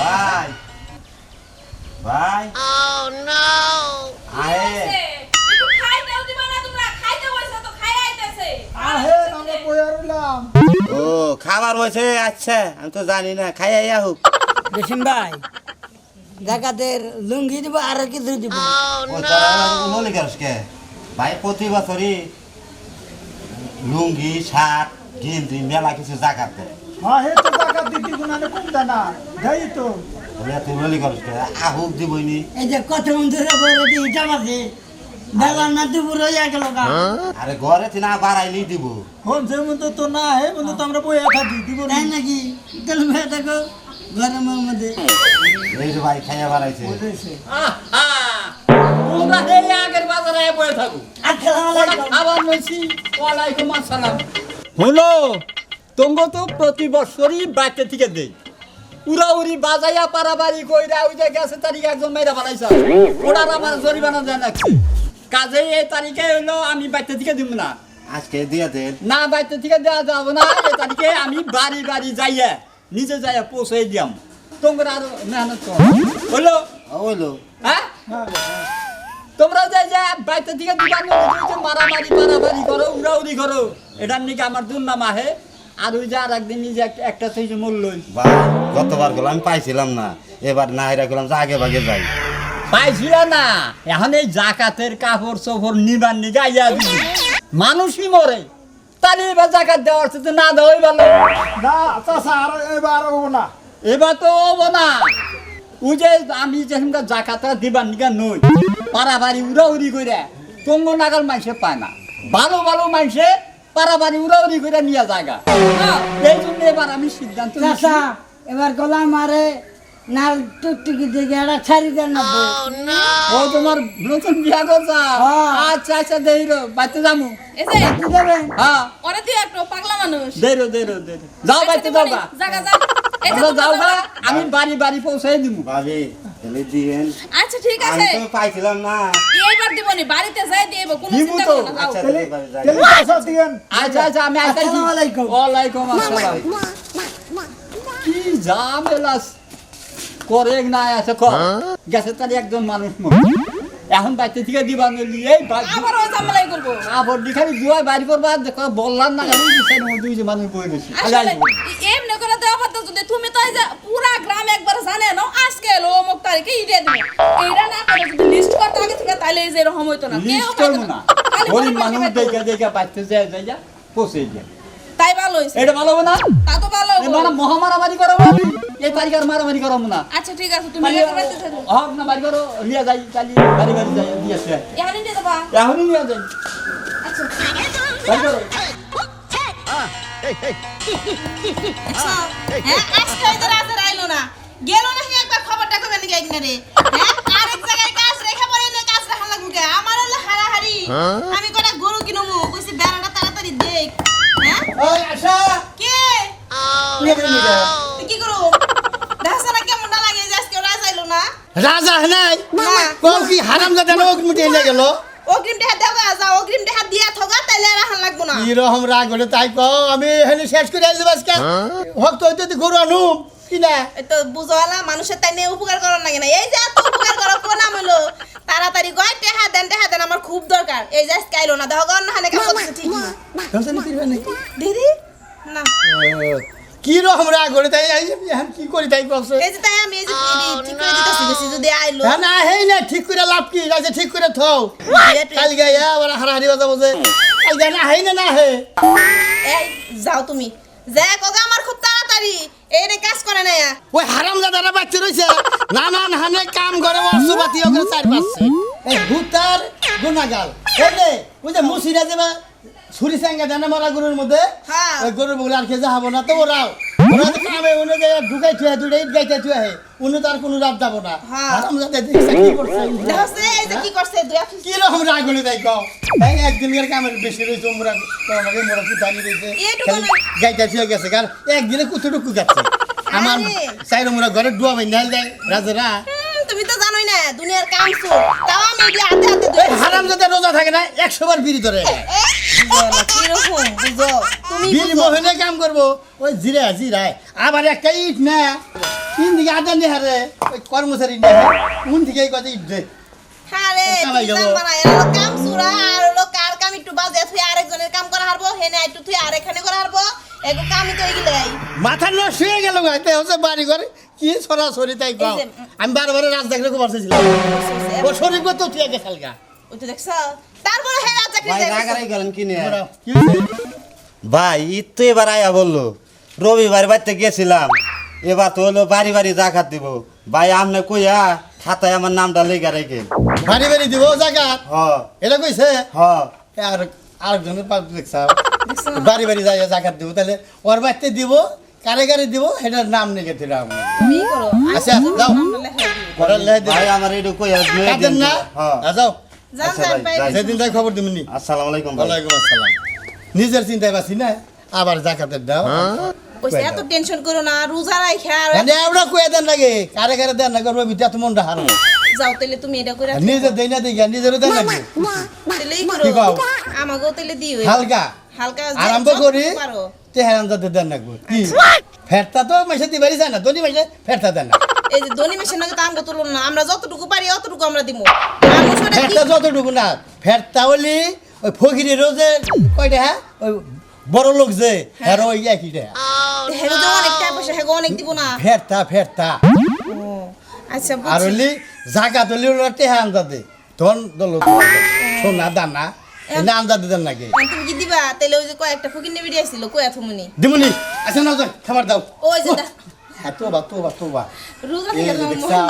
ভাই ভাই Oh খাইতেও দিবা না তোমরা। খাইতে বসে তো খাই আইতেছে। আহে ও খাবার হয়েছে আচ্ছা। আমি তো জানি না খাই আইয়া হোক। বেশিম ভাই জাকাতের লুঙ্গি দিব আর কিছু দিব। Oh ভাই প্রতি বছরই লুঙ্গি শার্ট গেঞ্জি মেলা কিছু দেয়। হ্যাঁ হে তো টাকা দিদি গুনানে কম দেনা? যাই তো। বলে তুই নলি কে আহুক দিবইনি এই যে কত মন্দিরে বলে দিয়ে ইটা মাঝে বেলা না দুপুর হইয়া গেল গা আরে ঘরে তিনা বাড়াইলি দিব। হন সে মতো তো না হে মতো তো আমরা বইয়া থাকি দিব না। তাই নাকি? তাহলে মেয়ে দেখো গরমের মধ্যে। এই যে ভাই খাইয়া বাড়াইছে। তোমরা এই আগের বাজারে বয়ে থাকো। আসসালামু আলাইকুম আবার বলছি ওয়ালাইকুম আসসালাম হলো তোমগ তো প্রতি বছরই বাইতে থেকে দেই। উড়া উড়ি বাজাইয়া পারাবাড়ি কইরা ওই যে গেছে তারিখে একজন মেয়েরা বানাইছে। ওনার আমার জরিমানা দেন লাগছে কাজে এই তারিখে হইল আমি বাইতে থেকে দিব না। আজকে দিয়ে দেন। না বাইতে থেকে দেওয়া যাব না এই তারিখে আমি বাড়ি বাড়ি যাইয়া নিজে যাইয়া পৌঁছে দিয়াম। তোমরা আরও মেহনত করো। হলো ওইলো হ্যাঁ? তোমরা যে যে বাইতে থেকে যে মারামারি পারামারি করো উড়াউড়ি করো। এটার নাকি আমার দুর্নাম আহে। আর ওই যে আর একদিন যে একটা- সেই যে মূল্য ভাই গতবার গেলাম আমি পাইছিলাম না। এবার না হেরা গেলাম যে আগে ভাগে যাই। পাইছিল না। এখন এই জাকাতের কাপড় চোপড় নিবার নিগে আইয়া দিবি মানুষই মরে। তাহলে এবার জাকাত দেওয়ার সাথে না দেওয়াই ভালো। না চাষা আর এবার হব না। এবার তো হব না। ওই যে আমি যেখানকার জাকাতা দিবার নিগা নই। পারাবাড়ি উড়াউড়ি করে টঙ্গ নাগাল মাইসে পায় না। ভালো ভালো মাইসে পারাবাড়ি উড়াউড়ি করে নিয়ে জায়গা এই জন্য এবার আমি সিদ্ধান্ত। এবার গলা মারে নাল টুকটুকি দিকে একটা ছাড়ি দেন না ও তোমার নতুন বিয়া করছা? হ্যাঁ। আচ্ছা আচ্ছা দেইরো বাইতে যামু। এসে দেবেন হ্যাঁ। ওরা তুই একটু পাগলা মানুষ। দেইরো দেইরো দেইরো যাও বাইতে যাও গা। জাগা। যাও তোমরা গা আমি বাড়ি বাড়ি পৌঁছাই দিব। ভাবি তাহলে দিয়েন। আচ্ছা ঠিক আমি আছে তো পাইছিলাম না। এইবার দিবনি বাড়িতে যাই দিব কোনো দিবো চিন্তা তো। করো না যাও। আচ্ছা তাহলে তাহলে যাই। তাহলে চাষা দিয়েন। আচ্ছা আচ্ছা আমি আইতাছি। আসসালামু আলাইকুম। ওয়ালাইকুম আসসালাম। কি ঝামেলা করে না আছে কর গেছে তার একজন মানুষ এখন বাইতে থেকে দিবা নলি এই আবার ওই ঝামেলাই করব। আবার দিখালি দুয়াই বাড়ি করবা বললাম না আমি দুই মানুষ বই গেছে। এমনি হইতো না। কেউ করব না। গরিব মানুষ। দেখে দেখে বাইতে যায় যায় যা পৌঁছে যায় তাই ভালো হইছে। এটা ভালো হবে না? তা তো ভালো এ মানে মহামারামারি করাবো এই আর মারামারি করাবো না। আচ্ছা ঠিক আছে তুমি লেগে বাইতে থাকো। হক না বাড়ি করো লিয়া যাই তাহলে বাড়ি বাড়ি যাই দিয়েছে এখানে দিয়ে দেবা। এখনই নিয়ে যাই। আচ্ছা। বাড়ি করো. আচ্ছা হ্যাঁ আজকে যে রাজা আইলো না। গেল না একবার খবরটা কবে নাকি একদিন রে হ্যাঁ আরেক জায়গায় কাজ রেখে পড়ে এনে কাজ রাখা লাগবে কে? আমার হলো হারাহারি আমি কটা গরু কিনবো? কইছি বেড়াটা তাড়াতাড়ি দেখ। হ্যাঁ? ওই আশা! কে? কি করো দেখা না কেমন না লাগে যে আজকে রাজা আইলো না? রাজা নাই? না। কোন কি হারাম জাদা লোক মুটে এনে গেল? অগ্রিম দেহা দেওয়া যা অগ্রিম দেহা দিয়া থগা তাইলে রাখান লাগবো না। কি রকম রাগ হলে তাই কও? আমি হেনে শেষ করে আইলি বাসকা হক তো হইতে গরু আনুম কি না? এই তো বুঝওয়ালা মানুষের তাই নিয়ে উপকার করার লাগে না। এই যে এত উপকার করো কোন নাম হলো তাড়াতাড়ি গয় টেহা দেন টেহা দেন আমার খুব দরকার। এই যে আজকে আইলো না দেখো গন না হানে কাজ করতেছে ঠিক না ধনসানি করবে নাকি? দিদি? না। কি রকম রাগ হলে তাই আই এখন কি করি তাই কষ্ট এই যে তাই আমি এই যে ঠিক করে দিতেছি বেশি যদি আইলো। না না হেই না ঠিক করে লাভ কি? রাজা ঠিক করে থও। কাল গায়া আবার হারাহারি বাজা বসে কাল গায় না হেই না না হে। এই যাও তুমি। যা কগা আমার খুব তাড়াতাড়ি। এই রে কাজ করে না ওই হারাম জাদারা বাচ্চা রইছে। নানান হানে কাম করে অসুবাতি ওকে চার পাচ্ছে। এই ভূতার গুনাগাল এই রে ওই যে মুসিরা যে ছুরি সাঙ্গা জানা মরা গরুর মধ্যে হ্যাঁ। ওই গরুর বগলে আর খেয়ে যাব না তো ওরাও ওরা তো কামে উনি যে ঢুকাই থুয়া দুটো ইট গাইতে থুয়া হে উনি তো কোনো রাত যাব না। হ্যাঁ। কি করছে দেখছে এই যে কি করছে দুই অফিস কি রকম রাগ হলে তাই কও এই একদিনের কামের বেশি মোরা তোমাকে মোরা। গাইতে থুয়া গেছে একদিনে কুতুটুকু যাচ্ছে। আমার আরে। চাইর মোরা ঘরে ডুয়া বাইন দেয় রাজারা। তুমি তো দুনিয়ার কাম সু তাও আমি হাতে হাতে হারাম যাতে রোজা থাকে না একশো বার বিড়ি ধরে। কীরকম বুঝো? তুমি বুঝো। কাম করব ওই জিরা জিরায়। আবার একটা ইট না তিন দিকে নিয়ে হারে ওই কর্মচারী নিয়ে কোন থেকে এই কথা ইট দে। আরে কাম সুরা আর হলো কার কাম একটু বাজে তুই আরেকজনের কাম করা হারবো হেনে একটু তুই আরেকখানে করা হারবো এগো কামই তো এগুলাই। মাথা নষ্ট হয়ে গেল গাইতে হচ্ছে বাড়ি ঘরে কি সরাসরি তাই কাও? আমি বারবার রাজ দেখলে খুব বসেছিলাম ও শরীর তো তুই আগে খালগা ওই তো দেখছ? তারপরে হে রাজা ভাই চাকরি রাগারাই করেন কি নিয়ে? ভাই ঈদ তো এবার আয়া বলল। রবিবার বাড়িতে গেছিলাম। এবার তো হলো বাড়ি বাড়ি জাকাত দিব। ভাই আপনি কইয়া খাতায় আমার নামটা লেগে রেখে। বাড়ি বাড়ি দিব জায়গা হ। এটা কইছে? হ। আর আরেকজনের পাশ দেখছা? বাড়ি বাড়ি যাই জাকাত দিব। তাহলে ওর বাড়িতে দিব? কারে কারে দিব সেটার নাম লিখে তুমি করো। আচ্ছা যাও। লেহে দিও। ভাই আমার দিন না। হ্যাঁ। আ, যাও। জান আচ্ছা। সেদিন তাই খবর দিবনি আসসালামু আলাইকুম ওয়ালাইকুম আসসালাম। নিজের চিন্তায় বাসি না আবার জাকাতের দাও। কইছে এত টেনশন করো না রোজা মানে আমরা কয়ে দেন লাগে কারে কারে দেন না করব বিটা তো মনটা হারো যাও তাইলে তুমি এটা করে নিজে দেই না দিই নিজেরও দেন লাগে তাইলেই কি করো। কও? আমাকেও তাইলে দিও। হালকা। হালকা করি। পারো। তেহারান যাতে দেন রাখব কি? ফেরতা তো মাসে দিবারই যায় না দনি মাসে ফেরতা দেন না। এই যে দনি মেশিন নাকি তাঙ্গ তুলুন না আমরা যতটুকু পারি অতটুকু আমরা দিব ফেরতা যতটুকু না ফেরতা হলি ওই ফকিরেরও যে কয়টা হ্যাঁ? ওই বড় লোক যে হ্যাঁ। ওই একই তো অনেক টাকা পয়সা হেগো অনেক দিব না। ফেরতা ফেরতা। আচ্ছা আর হলি জাকাত হলি ওরা টেহা আনজাদে ধন দল সোনা দানা এনে আনজাদে দেন নাকি? তুমি কি দিবা? তাইলে ওই যে কয়েকটা ফকির নেবে দিয়েছিল কয়া থমুনি দিমুনি আচ্ছা না যাই খাবার দাও। ওই যে দা- হ্যাঁ তোবা তোবা তোবা। রোজা থেকে যে মন নাই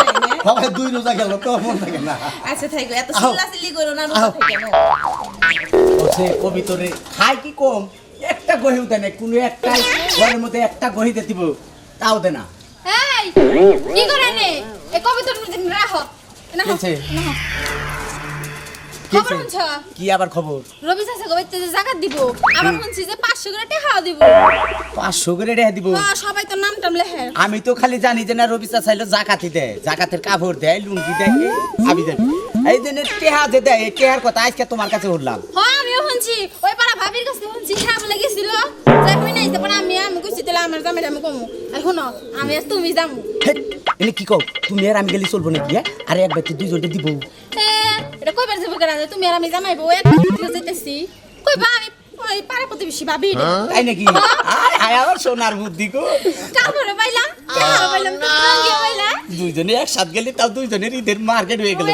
না? দুই রোজা গেল তো মন থাকে না। আচ্ছা থাকো এত চিল্লি করো না রোজা থেকে না। কবিতরে কি কম? একটা গহিও দেয় না কোনো একটা ঘরের মধ্যে একটা গহি দিয়ে দিব তাও দে না। এই কি করে নে? এ কবিতার রাখো না কেছে? খবর শুনছ? কি আবার খবর? রবি চাষা কবিতে যে জাকাত দিব। আবার শুনছি যে পাঁচশো করে টাকা দিব। পাঁচশো করে রেখে দিব? আহ, সবাই তো নাম টাম লেখে। আমি তো খালি জানি যে না রবি চাইলে জাকাতি দেয়। জাকাতের কাপড় দেয় লুঙ্গি দেয় এই আমি দেয় এই দিনের টেহা যে দেয় টেহার কথা আজকে তোমার কাছে উঠলাম হ্যাঁ আমিও শুনছি। ওই পাড়া ভাবির কাছে শুনছি হ্যাঁ বলে গেছিল। যাই হই নাই তারপর আমি আমি কইছি তাহলে আমার জামাই আমি কমু আর শুনো আমি আর তুমি যামু হেট, এনে কি কও তুমি আর আমি গেলে চলবো নাকি? আরে একবার তো দুইজনটা দিব এ, এটা কইবার যাব কেন তুমি আর আমি জামাইবো এক দিকে যাইতেছি কইবা আমি ওই পাড়া প্রতিবেশী ভাবি রে। তাই নাকি আরে হায় আমার সোনার বুদ্ধি গো কাপড়ে পাইলাম টাকাও পাইলাম তো পাইলাম দুইজনে একসাথ গেলে তাও দুইজনের ঈদের মার্কেট হয়ে গেল।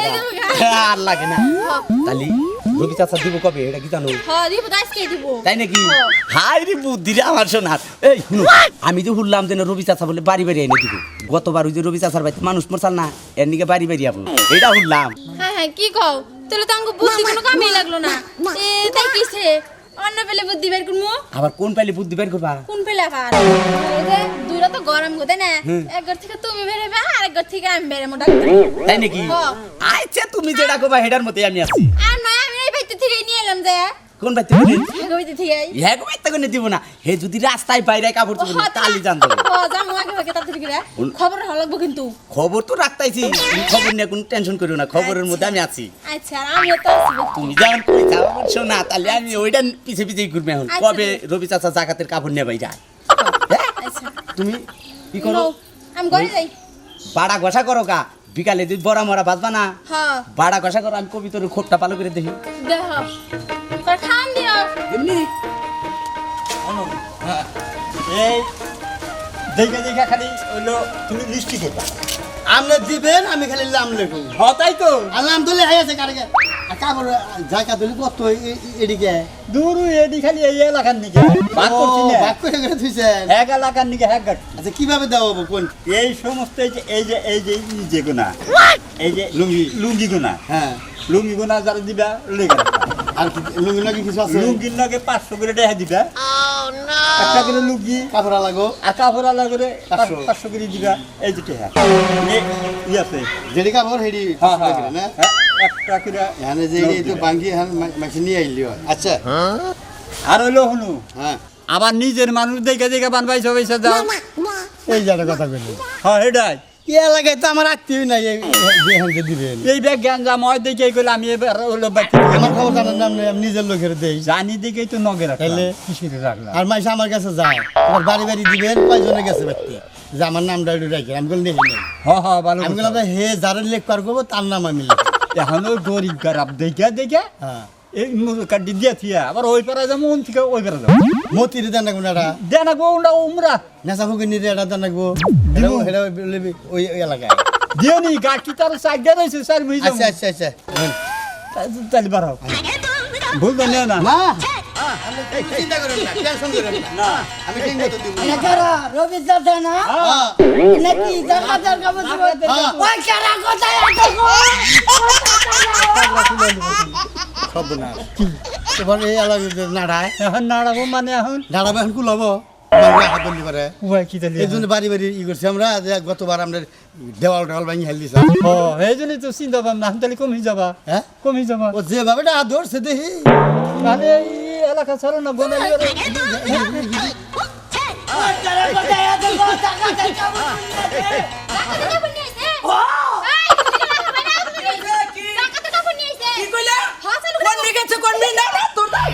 আর লাগে না তাহলে রবি চাষা দিব কবে? এটা কি জানো? হ্যাঁ তো তাই নাকি? হ্যাঁ। হাই রে বুদ্ধি রে আমার সোনার। এই শুনো আমি যে শুনলাম যে রবি চাষা বলে বাড়ি বাড়ি এনে দিব। গতবার ওই যে রবি চাষার বাড়িতে মানুষ মরসাল না এর নিকে বাড়ি বাড়ি যাব এটা শুনলাম হ্যাঁ হ্যাঁ কি কও? তাহলে তো আমাকে বুদ্ধি কোনো কামই লাগল না। এ তাই কিছে অন্য পেলে বুদ্ধি বের করব আবার কোন পাইলে বুদ্ধি বের করবা? কোন পেলে আবার? এই দুইটা তো গরম গো তাই না? এক ঘর থেকে তুমি বেরোবে আর এক ঘর থেকে আমি বেরোবো তাই নাকি? হ্যাঁ। আচ্ছা তুমি যেটা করবা হেডার মতে আমি আছি। থেকে নিয়ে কোন বাইতে বলি বাইতে থেকে হ্যাঁ গো দিব না। হে যদি রাস্তায় বাইরে কাপড় ও জানো আগে আগে করে। খবর ভালো কিন্তু। খবর তো রাখতাইছি। তুমি খবর নিয়ে কোনো টেনশন করিও না। খবরের মধ্যে আমি আছি। আচ্ছা তো তুমি যেমন কই যাও শোনা তাহলে আমি ওইটা পিছে পিছে ঘুরবে এখন। আচ্ছা। কবে রবি চাচা জাকাতের কাপড় নিয়ে যায় হ্যাঁ? আচ্ছা। তুমি কি করো? আমি ঘরে যাই। বাড়া ঘষা করো কা বিকালে তুই বড় মরা বাজবা না হ্যাঁ। বাড়া কষা করো আমি কবিতর খোপটা পালো করে দেখি। তোর এমনি? এই দেখে দেখে খালি হইল তুমি লিস্টি দিবেন আমি খালি লাম লেখুন হ তাই তো। আর নাম তুলে হাই আছে আর কাপড় জায়গা তুলি কত এদিকে? দূর এদি খালি এই এলাকার নিকে ভাগ করছি না। ভাগ করে করে থুইছেন এক এলাকার নিকে এক গাছ আচ্ছা কীভাবে কোন? এই সমস্ত এই যে এই যে এই যে ই যে গুণা। এই যে লুঙ্গি লুঙ্গি গুণা। হ্যাঁ। লুঙ্গি গুণা যারা দিবা লেগে। আর লুঙ্গি নাকি কিছু আছে? লুঙ্গির লগে পাঁচশো করে দেখা দিবা! একটা করে লুঙ্গি কাপড় লাগো আর কাপড় আলা করে পাঁচশো। পাঁচশো করে দিবা এই যে টেহা। ই যেটি কাপড় হেডি হ্যাঁ হ্যাঁ হ্যাঁ, একটা করে এখানে যে এই তো বাঙ্গি এখানে মাছি নিয়ে আইলি। আচ্ছা। আর হইল শুনু হ্যাঁ। আবার নিজের মানুষ দেখে দেখে বানবাই সবাই যাও। এই যে কথা বলি হ্যাঁ এটাই এই এলাকায় তো আমার আত্মীয় নাই এই এখান দিবেন এই ব্যাগ গ্যাঞ্জা ময় দেখে গেলে আমি এবার হলো আমার খবর জানার নাম নেই আমি নিজের লোকের দেই। জানি দেখেই তো নগে তাইলে? কিসের রাখলাম? আর মাইসা আমার কাছে যায় আমার বাড়ি বাড়ি দিবেন কয়জনে গেছে ব্যক্তি? যে আমার নামটা একটু রাখি আমি বলি নেই। নেই হ হ ভালো আমি বললাম হে যারা লেখ পার করব তার নাম আমি লিখি এখনও গরিব খারাপ দেখে দেখে হ্যাঁ। এই কাটি দিয়ে থিয়া আবার ওই পারা যাব ওন থেকে ওই পারা যাব মতির দেন রাখব না এটা দেনা গো উন্ডা উমরা নেশা ফুকে নিরে এটা দেন রাখব দিবো। এটা ওই ওই এলাকায় দিওনি গাড়ি তার সাইড রয়েছে স্যার বুঝি আচ্ছা আচ্ছা আচ্ছা তাহলে বাড়াও ভুল না না না আমি ঠিক মতো দিব রবি চাচা না হ্যাঁ নাকি হ্যাঁ। ওই কারা কোথায় না এবার এই এলাকায় নাড়ায় এখন নাড়াবো মানে এখন নাড়াবে এখন কুলাবো বাড়ি বাড়ি ই করছি আমরা গতবার আমরা দেওয়াল টেওয়াল ভাঙি হেল ও এই জন্যই তো চিন্তা ভাবনা তাহলে কমে যাবা হ্যাঁ কমে যাবা ও যেভাবে ধরছে দেখি তাহলে এই এলাকা ছাড়ো না কোথায় আছে গো জাকাতের কাপড় টাকা কাপড় নিয়ে আইছে এই টাকা কাপড় নিয়ে আইছে কি কইলা হ্যাঁ চালু কোন দিকে? গেছে কোন দিন না তোর কাকা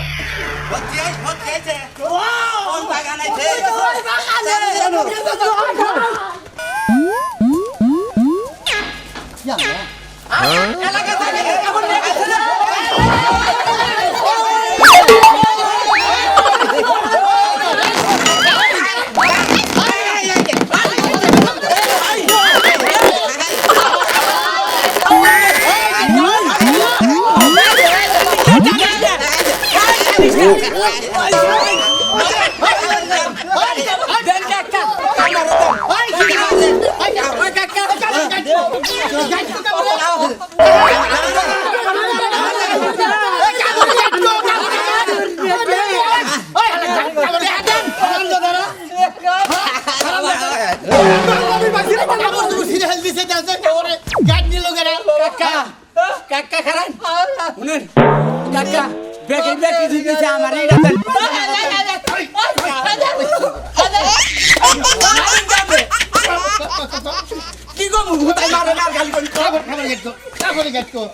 Oh, গো মুখ তাই মারে না গালি করি।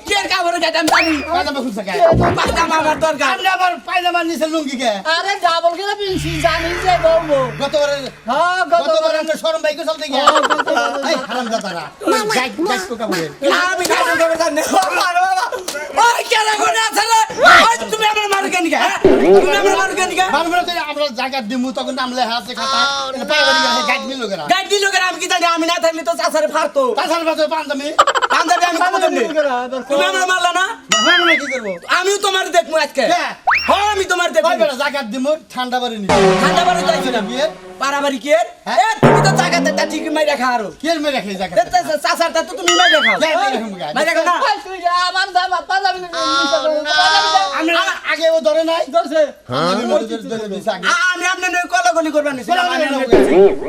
কি এর কাবরে গাইতাম জানি? পায়জামা আমার দরকার। পায়জামার নিচে লুঙ্গি কে? আরে ডাবল করে পিনছি জানি যে বলব। গতবারে হ্যাঁ গত গতবার আমরা শরম বাইকে চলতে গিয়ে। এই হারাম দাদারা গাইড গাইড কোকা বলে আমি গাইতাম করে জানি। ওই কেন করে আছে রে। তুমি আমার মার কেন কে? তুমি আমার মার কেন কে? বারবার তো আমরা জায়গা দিমু তখন আমলে হাতে খাতা পায়ে গাইড মিল লোকেরা গাইড দিল করে আমি কি জানি? আমি না থাকলে তো চাচারে ফারতো তাছাড়া বাজার পান্দামি পাঞ্জাবি আমি কত দেব তুমি আমার মারলা না? আমরা কি করব? আমিও তোমার দেখব আজকে। হ্যাঁ। হ্যাঁ আমি তোমার কয় বেলা জায়গা দিমু? ঠান্ডা বাড়ি নি ঠান্ডা বাড়ি যাইছো না? বিয়ে? পারাবাড়ি কি? হ্যাঁ? এ তুমি তো জায়গাতে তা ঠিক মাই রাখা আরও। কে মে রাখে জায়গা চাচার তা তো তুমি মাই গা। মাই রাখো না? আমার জামা পাজামি আমরা আগে ও ধরে নাই। ধরছে। আমি আগে। আমি আপনার বলা বলা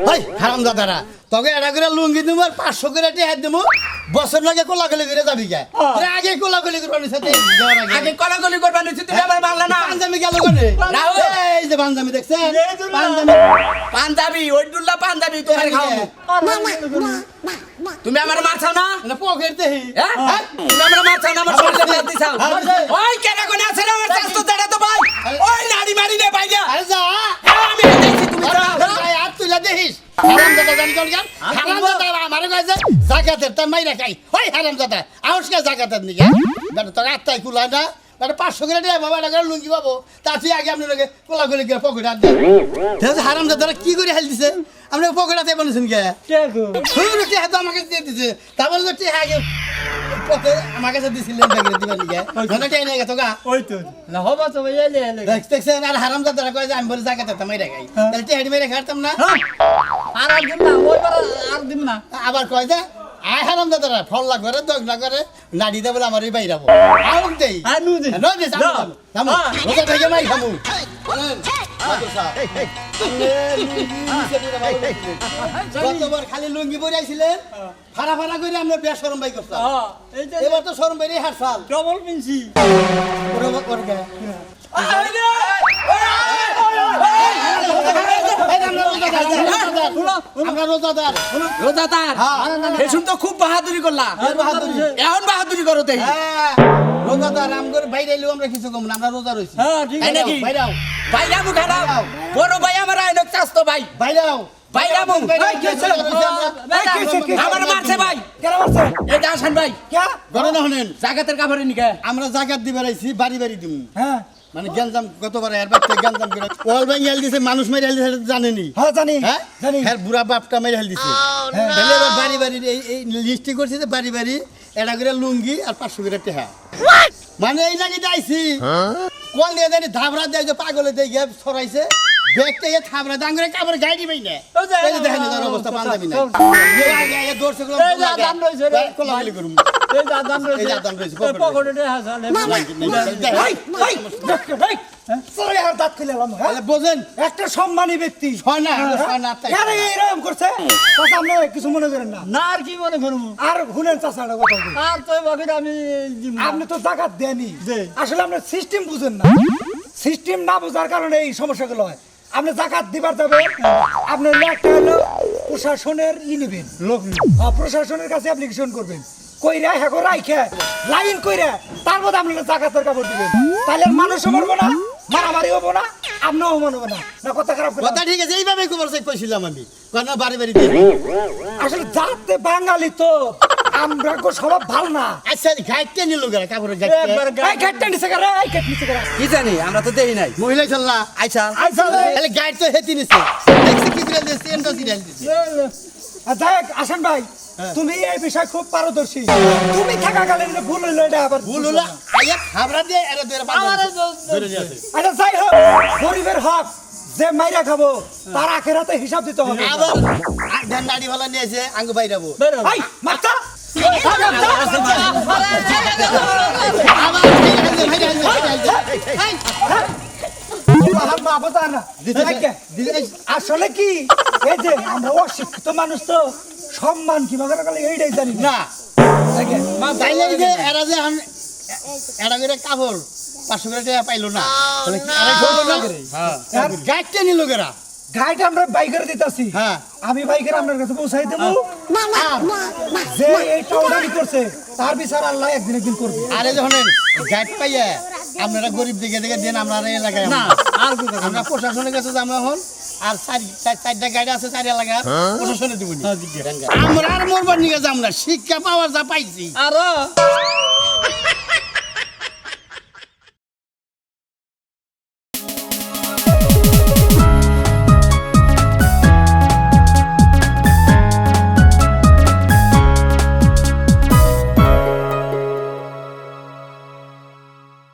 হাই হারাম দাদারা তোকে এটা করে লুঙ্গি দিমু আর 500 করে টিয়া দিমু। বছর লাগে কোলাগুলি করে যাবি গে। আগে কোলাগুলি যাওয়ার আগে নিছি তুমি আমার গেল কোনে রাহুল। এই যে পাঞ্জাবি দেখছেন? পাঞ্জাবি। পাঞ্জাবি ওই দুল্লা পাঞ্জাবি তোমার খাও তুমি আমার মারছাও না? না পকেট দেহি। হ্যাঁ? তুমি আমার মারছাও না আমার শরীরে হাত দিছাও হ্যাঁ। ওই কেন কোন আছে রে আমার স্বাস্থ্য দাঁড়া তো ভাই। ওই নাড়ি মারি নে ভাই যা আরে যা। আমি দেখছি তুমি যাও ভাই আর দেখিস। হারাম জানি কোন গান হারাম দাদা আমারে কইছে জাকাতের তার মাইরা খাই। ওই হারাম দাদা আউস কে জাকাতের নিকে বেটা তোর আত্মাই কুলা না। বেটা 500 করে দে বাবা টাকা লুঙ্গি পাবো। তা তুই আগে আপনি লগে কোলা গলি গিয়ে পকেট আর দে। দেখো হারাম দাদা কি করে হেল দিছে আপনি পকেট হাতে বলেছেন কে? কে গো? হুজুর কে হাতে আমাকে দিয়ে দিছে? তারপরে তো টিয়া আগে পকে আমার কাছে দিছিলেন ব্যাগে দিবেন নিকে মানে টিয়া নিয়ে গেছো গা? ওই তো। না হবা তো এলে এলে দেখছেন আর হারাম দাদা কয় যে আমি বলে জাকাতের তার মাইরা খাই। তাহলে টিয়া মেরে খাইতাম না? আর আর দিন না ওই বার আর দিন না। আবার কয় যে? আয় হারাম দাদারা ফল লাগবে রে দগ না করে নাড়ি দেবো আমার এই বাইরাবো আউন দেই। আর নু দিন নয় দিস আমু ওকে থেকে মাই খামু। গতবার খালি লুঙ্গি পরে আইছিলেন ফাড়া ফাড়া করে আমরা বিয়া সরম বাই করতাম। হ্যাঁ এবার তো সরম বাইরে হার সাল। ডবল পিনছি। ওরে ওরে। আমরা রোজাদার রোজাদার এসুন তো খুব বাহাদুরি করলা বাহাদুরি। এখন বাহাদুরি করো দেখি হ্যাঁ, রোজাদার আমগর বাইরে এলেও আমরা কিছু কম না আমরা রোজা রইছি হ্যাঁ, ঠিক তাই বাইরাও ভাইরা খারাপ বড় ভাই আমার আইনক চাস্তো ভাই। বাইরাও বাইরা মুখ বাইরাও কিছু রইছি আমরা। আমার মারছে ভাই। কেন মারছে? এটা আসেন ভাই। কে? ঘটনা হলেন। জাগাতের কাপড়ে নিকে আমরা দিবার আইছি বাড়ি বাড়ি দিমু। হ্যাঁ। মানে গেঞ্জাম কতবার এর করে ওল ভাই হেল দিছে মানুষ মেরে হেল দিছে জানেনি? হ্যাঁ জানি হ্যাঁ? জানি। হ্যাঁ বুড়া বাপটা মেরে হেল দিছে। তাহলে এবার বাড়ি বাড়ি এই এই লিস্টি করছে যে বাড়ি বাড়ি এটা করে লুঙ্গি আর পাঁচশো করে টেহা। মানে এই নাকি যাইছি কোন দিয়ে জানি ধাবরা দেয় যে পাগলে দিয়ে গিয়ে ছড়াইছে ব্যাগটা ইয়ে থাবরা দাঙ্গরে কাপড় গাই দিবেই না। এই দেখেন তার অবস্থা পাঞ্জাবি না দৌড়ছে এই যে আদান রয়েছে রে। কোলাগুলি করুম এই যে আদান রয়েছে। এই যে আদান এই পকেটে। রে হাসান এই, এই, দেখ, এই, তোরে আর দাঁত খুলে এলাম, হ্যাঁ? তাহলে বোঝেন। একটা সম্মানী ব্যক্তি। ছয় না ছয় না তাই আরে এরকম করছে? চাচা আপনি কিছু মনে করেন না। না আর কি মনে করব? আর শুনেন চাচা একটা কথা। আর তো বাকি আমি আপনি তো জাকাত দেনই। জি। আসলে আপনার সিস্টেম বুঝেন না। সিস্টেম না বোঝার কারণে এই সমস্যাগুলো হয়। আপনি জাকাত দিবার যাবেন আপনার একটা হলো প্রশাসনের ই নেবেন। লোক প্রশাসনের কাছে অ্যাপ্লিকেশন করবেন। কইরা হ্যাঁ রাইখে লাইন কইরা তার মধ্যে আপনি জাকাতের কাপড় দিবেন। তাহলে মানুষও মরবো না মারামারি হব না আপনিও মানবো না। না কথা খারাপ কথা। ঠিক আছে খবর কইছিলাম আমি। কেন বাড়ি বাড়ি আসলে যাতে বাঙালি তো। আমরা গো সব ভালো না। আচ্ছা গাইডটা নিল গেল? একবার গাইডটা এই ঘাটটা নিচে করে এই নিচে করে কি জানি আমরা তো দেই নাই। মহিলা চললা। আইসা। আচ্ছা তাহলে গাইড তো হেতি নিছে। দেখছি কি দিছে এন্ড দিছে। দেখ আসেন ভাই তুমি এই বিষয় খুব পারদর্শী। তুমি থাকাকালীন ভুল হইল এটা আবার ভুল হলো আইয়া খাবরা দিয়ে এরা ধরে বাঁধা ধরে দিয়েছে আচ্ছা যাই হোক গরিবের হক যে মাইরা খাব তার আখেরাতে হিসাব দিতে হবে। আবার ধান নাড়ি ভালো নিয়েছে আঙ্গ বাইরাবো। এই মারতা! আসলে কি এই যে আমরা অশিক্ষিত মানুষ তো সম্মান কীভাবে রাখলে এইটাই জানি না তাইলে যে এরা যে এরা করে কাপড় পাঁচশো পাইলো না তাহলে হ্যাঁ গাইড আমরা বাইকের দিতেছি। হ্যাঁ। আমি বাইকের আপনার কাছে পৌঁছাই দেবো। যে এই টাউডারি করছে তার বিচার আল্লাহ একদিন একদিন করবে। আরে যখন গাইড পাইয়া আপনারা গরিব দিকে দিকে দেন আমরা এলাকায় না আর আমরা প্রশাসনের কাছে যাব এখন আর চারটা গাড়ি আছে চারি এলাকা প্রশাসনে দিব আমরা আর মরবার নিয়ে যাম না শিক্ষা পাওয়ার যা পাইছি। আরও।